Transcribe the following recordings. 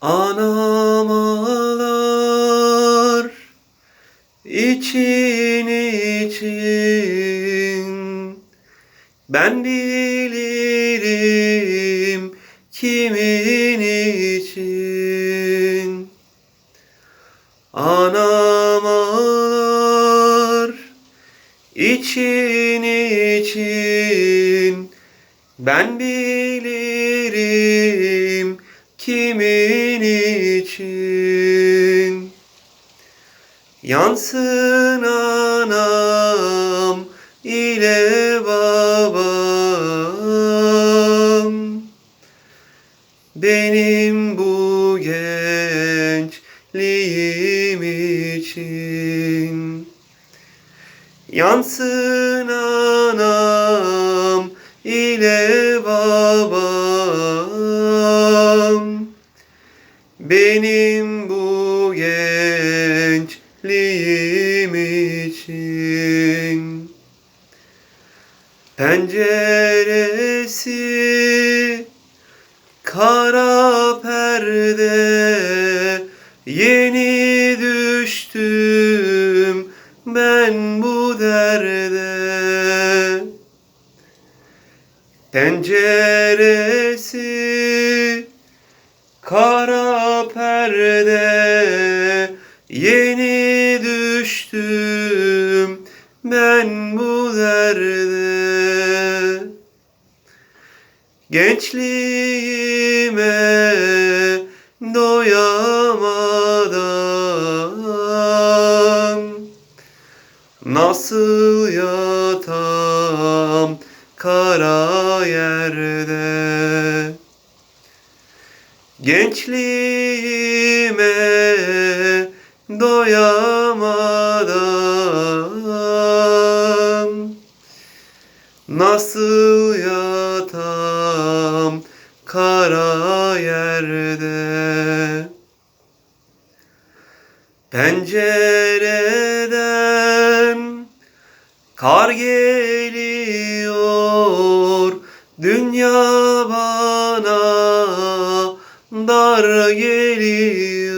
Anam ağlar için için. Ben bilirim kimin için. Anam ağlar için için. Ben bilirim kimin için. Yansın anam ile babam. Benim bu gençliğim için. Yansın anam ile babam Benim bu gençliğim için Penceresi kara perde Yeni düştüm ben bu derde. Penceresi kara perde Yeni düştüm ben bu derde. Gençliğime doyamadan Nasıl yatam kara yerde Gençliğime doyamadan Nasıl yatam kara yerde? Pencereden kar geliyor. Dünya bana dar geliyor.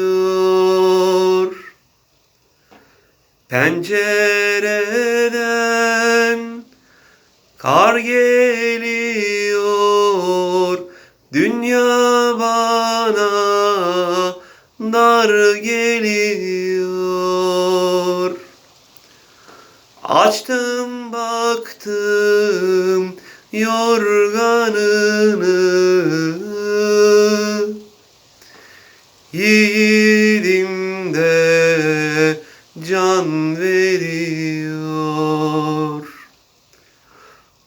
Pencereden kar geliyor. Dünya bana dar geliyor. Açtım baktım yorganını de can veriyor.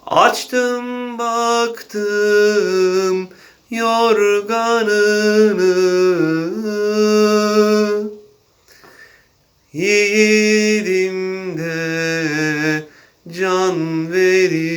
Açtım baktım yorganını Yiğidim de can veriyor.